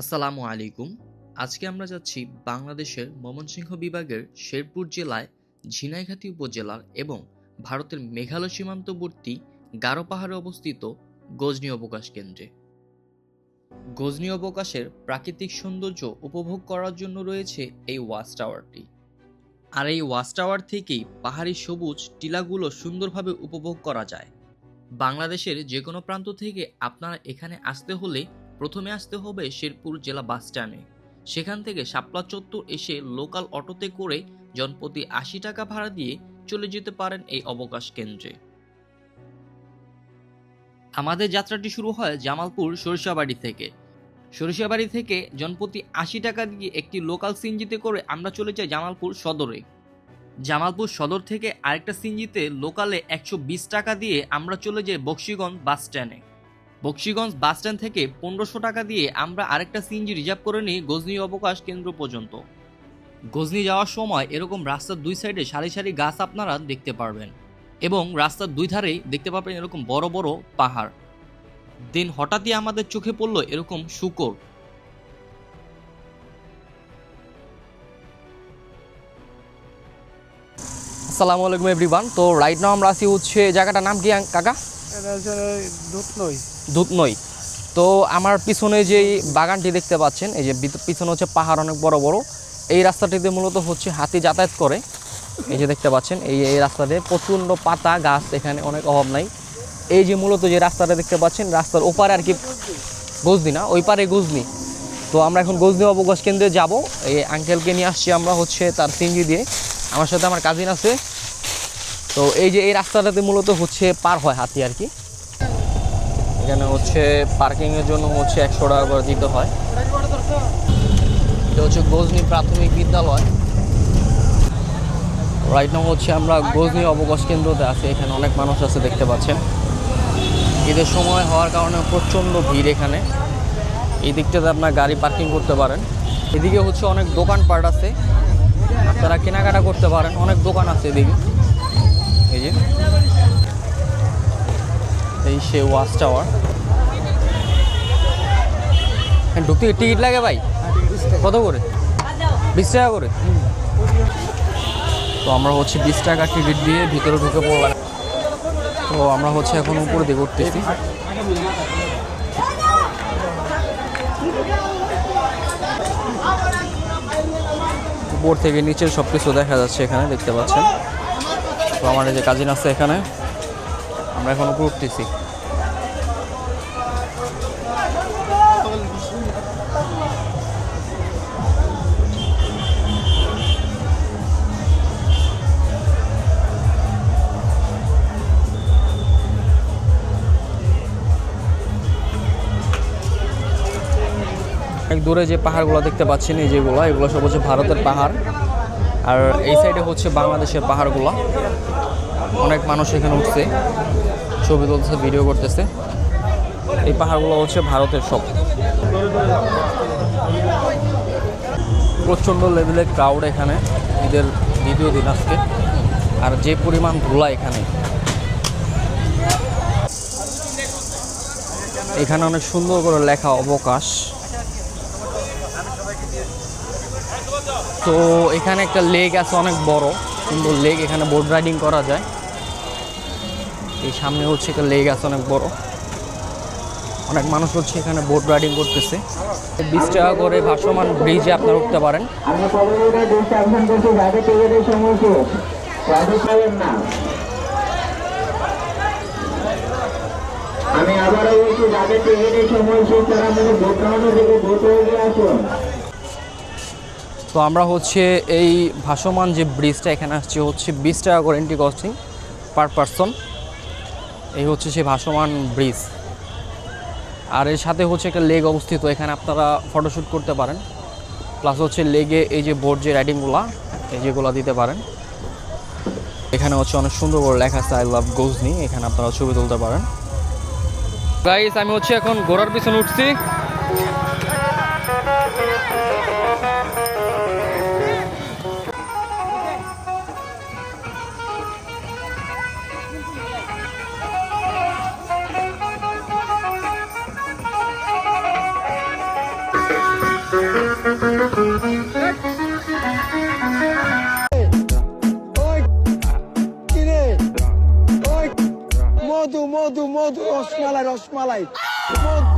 আসসালামু আলাইকুম। আজকে আমরা যাচ্ছি বাংলাদেশের ময়মনসিংহ বিভাগের শেরপুর জেলায় ঝিনাইগাতি উপজেলার এবং ভারতের মেঘালয় সীমান্তবর্তী গারো পাহাড়ে অবস্থিত গজনী অবকাশ কেন্দ্রে। গজনী অবকাশের প্রাকৃতিক সৌন্দর্য উপভোগ করার জন্য রয়েছে এই ওয়াচ টাওয়ারটি। আর এই ওয়াচ টাওয়ার থেকেই পাহাড়ি সবুজ টিলাগুলো সুন্দরভাবে উপভোগ করা যায়। বাংলাদেশের যে কোনো প্রান্ত থেকে আপনারা এখানে আসতে হলে প্রথমে আসতে হবে শেরপুর জেলা বাস স্ট্যান্ডে। সেখান থেকে শাপলা চত্বর এসে লোকাল অটোতে করে জনপ্রতি আশি টাকা ভাড়া দিয়ে চলে যেতে পারেন এই অবকাশ কেন্দ্রে। আমাদের যাত্রাটি শুরু হয় জামালপুর সরিষাবাড়ি থেকে। সরিষাবাড়ি থেকে জনপ্রতি আশি টাকা দিয়ে একটি লোকাল সিনজিতে করে আমরা চলে যাই জামালপুর সদরে। জামালপুর সদর থেকে আরেকটা সিনজিতে লোকালে একশো বিশ টাকা দিয়ে আমরা চলে যাই বক্সিগঞ্জ বাস স্ট্যান্ডে। বক্সিগঞ্জ বাস স্ট্যান্ড থেকে পনেরোশো টাকা দিয়ে আমরা আরেকটা সিএনজি রিজার্ভ করে নিই গজনি অবকাশ কেন্দ্র পর্যন্ত। গজনি যাওয়ার সময় এরকম রাস্তার দুই সাইডে সারি সারি গাছ আপনারা দেখতে পারবেন এবং রাস্তার দুই ধারেই দেখতে পাবেন এরকম বড় বড় পাহাড়। দিন হঠাৎই আমাদের চোখে পড়ল এরকম শুকর। আসসালামু আলাইকুম এভরিওয়ান, তো রাইট নাও আমরা আছি হচ্ছে জায়গাটার নাম কি কাকা? এটা দুধ নই। তো আমার পিছনে যেই বাগানটি দেখতে পাচ্ছেন, এই যে পিছনে হচ্ছে পাহাড় অনেক বড় বড়। এই রাস্তাটিতে মূলত হচ্ছে হাতি যাতায়াত করে। এই যে দেখতে পাচ্ছেন, এই এই রাস্তাতে প্রচণ্ড পাতা, গাছ, এখানে অনেক অভাব নাই। এই যে মূলত যে রাস্তাটা দেখতে পাচ্ছেন, রাস্তার ওপারে আর কি গজনি না, ওই পারে গজনি। তো আমরা এখন গজনি অবকাশ কেন্দ্রে যাব। এই আঙ্কেলকে নিয়ে আসছি আমরা হচ্ছে তার সিঙ্গি দিয়ে। আমার সাথে আমার কাজিন আছে। তো এই যে এই রাস্তাটাতে মূলত হচ্ছে পার হয় হাতি আর কি। এখানে হচ্ছে পার্কিংয়ের জন্য হচ্ছে একশো টাকা করে দিতে হয়। এটা হচ্ছে গজনি প্রাথমিক বিদ্যালয়। রাইট নাম হচ্ছে আমরা গজনি অবকাশ কেন্দ্রতে আছি, এখানে অনেক মানুষ আছে দেখতে পাচ্ছেন। ঈদের সময় হওয়ার কারণে প্রচণ্ড ভিড় এখানে। এই দিকটাতে আপনার গাড়ি পার্কিং করতে পারেন। এদিকে হচ্ছে অনেক দোকানপাট আছে। আপনারা কেনাকাটা করতে পারেন, অনেক দোকান আছে এদিকে। এই যে। এই সে ওয়াচ টাওয়ার। হ্যাঁ ঢুকতে টিকিট লাগে ভাই? কত করে? বিশ টাকা করে? তো আমরা হচ্ছে বিশ টাকা টিকিট দিয়ে ভিতরে ঢুকে পড়লাম। তো আমরা হচ্ছে এখন উপরে দিকে উঠতেছি। উপর থেকে নিচের সব কিছু দেখা যাচ্ছে এখানে, দেখতে পাচ্ছেন। তো আমার যে কাজিন আছে এখানে আমরা এখন উপরে উঠতেছি। অনেক দূরে যে পাহাড়গুলো দেখতে পাচ্ছেন এই যেগুলো, এগুলো সব হচ্ছে ভারতের পাহাড়। আর এই সাইডে হচ্ছে বাংলাদেশের পাহাড়গুলো। অনেক মানুষ এখানে উঠছে, ছবি তুলতেছে ভিডিও করতেছে। এই পাহাড়গুলো হচ্ছে ভারতের সব। প্রচণ্ড লেভেলের ক্রাউড এখানে, ঈদের দ্বিতীয় দিন আজকে। আর যে পরিমাণ ধুলা এখানে। এখানে অনেক সুন্দর করে লেখা অবকাশ। তো এখানে একটা লেক আছে, অনেক বড়। সুন্দর লেক এখানে বোট রাইডিং করা যায়। এই সামনে হচ্ছে একটা লেক আছে অনেক বড়। অনেক মানুষ হচ্ছে এখানে বোট রাইডিং করতেছে। বিশ টাকা করে ভাসমান ব্রিজে আপনারা উঠতে পারেন। আমি আবারও বলছি যাদের টিকিটের তারা মানে ভোট থেকে ভোট হয়ে আসুন। তো আমরা হচ্ছে এই ভাসমান যে ব্রিজটা এখানে আসছে হচ্ছে বিশ টাকা করে এন্ট্রি কস্টিং পার পারসন এই হচ্ছে সেই ভাসমান ব্রিজ। আর এর সাথে হচ্ছে একটা লেগ অবস্থিত, এখানে আপনারা ফটোশ্যুট করতে পারেন। প্লাস হচ্ছে লেগে এই যে বোর্ড যে রাইডিংগুলা এই যেগুলো দিতে পারেন। এখানে হচ্ছে অনেক সুন্দর করে লেখা আছে আই লাভ গোজনি এখানে আপনারা ছবি তুলতে পারেন। গাইস আমি হচ্ছে এখন ঘোড়ার পিছনে উঠছি। মধু মধু মধু রসমালাই রসমালাই মধু